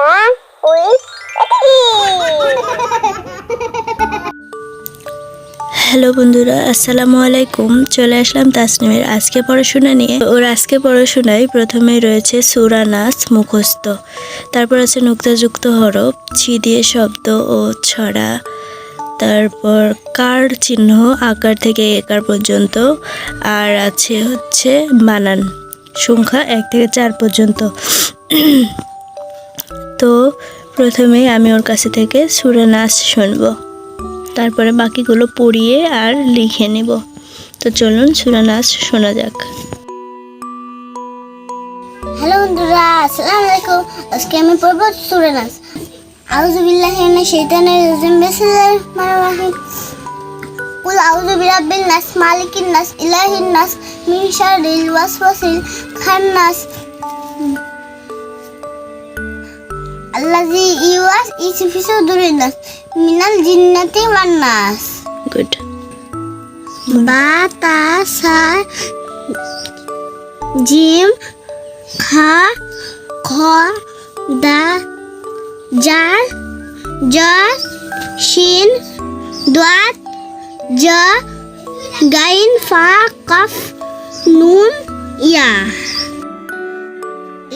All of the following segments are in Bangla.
With হ্যালো বন্ধুরা, আসসালামু আলাইকুম। চলে আসলাম তাসনিমের আজকে পড়াশোনা নিয়ে। ওর আজকে পড়াশোনায় প্রথমে রয়েছে সুরা নাচ মুখস্থ, তারপর আছে নুক্তাযুক্ত হরফ, ছি দিয়ে শব্দ ও ছড়া, তারপর কার চিহ্ন আকার থেকে একার পর্যন্ত, আর আছে হচ্ছে বানান, সংখ্যা এক থেকে চার পর্যন্ত। তো প্রথমে আমি ওর কাছে থেকে সুরা নাচ শুনব। তারপরে বাকিগুলো পড়িয়ে আর লিখে নেব। তো চলুন সুরা নাচ শোনা যাক। হ্যালো বন্ধুরা, আসসালামু আলাইকুম। আজকে আমি পড়ব সূরা নাচ আউযু বিল্লাহি মিনাশ শাইতানির রাজিম। বিসমিল্লাহির রহমানির রহিম। কুল আউযু বিরাব্বিন নাস, মালিকিন নাস, ইলাহিন নাস, মিন শাররিল ওয়াসওয়াসিল খান্নাস। আল্লাযী ইউয়াস ইসফি সুদুরিন নাস মিনাল জিন্নাতি ওয়ান নাস গুড বা তা সা জিম খা খ দা জার জ শিন দাত জ গাইন ফা কফ নুন ইয়া।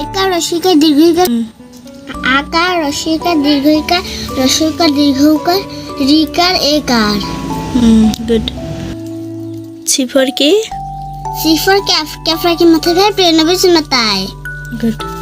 একার রসিকা দীর্ঘিকা আকার রসিকা দীর্ঘিকার রসিকা দীর্ঘকার রিকার একার। হুম গুড সিফর কি? সিফর ক্যাফ ক্যাফরা কি মাথা খায় প্রেরণা সুন্নতায় গুড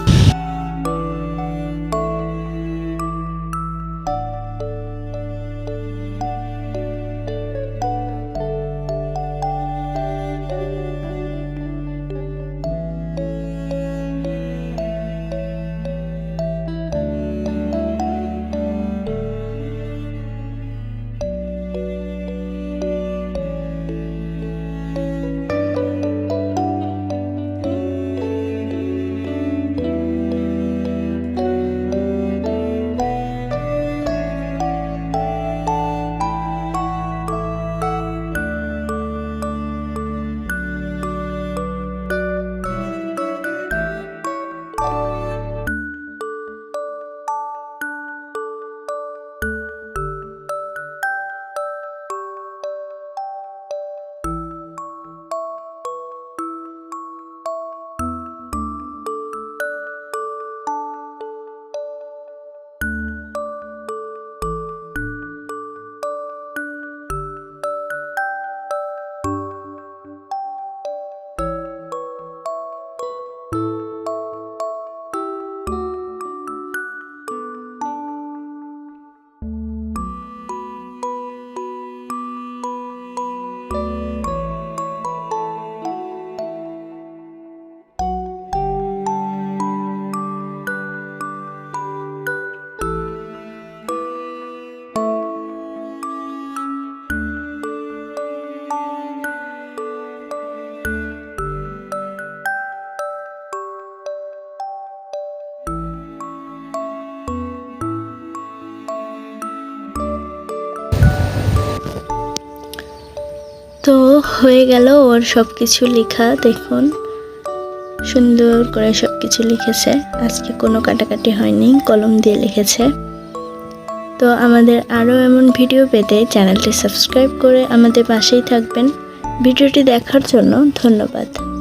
তো হয়ে গেল ওর সব কিছু লেখা, দেখুন। সুন্দর করে সব কিছু লিখেছে। আজকে কোনো কাটাকাটি হয়নি, কলম দিয়ে লিখেছে। তো আমাদের আরও এমন ভিডিও পেতে চ্যানেলটি সাবস্ক্রাইব করে আমাদের পাশেই থাকবেন। ভিডিওটি দেখার জন্য ধন্যবাদ।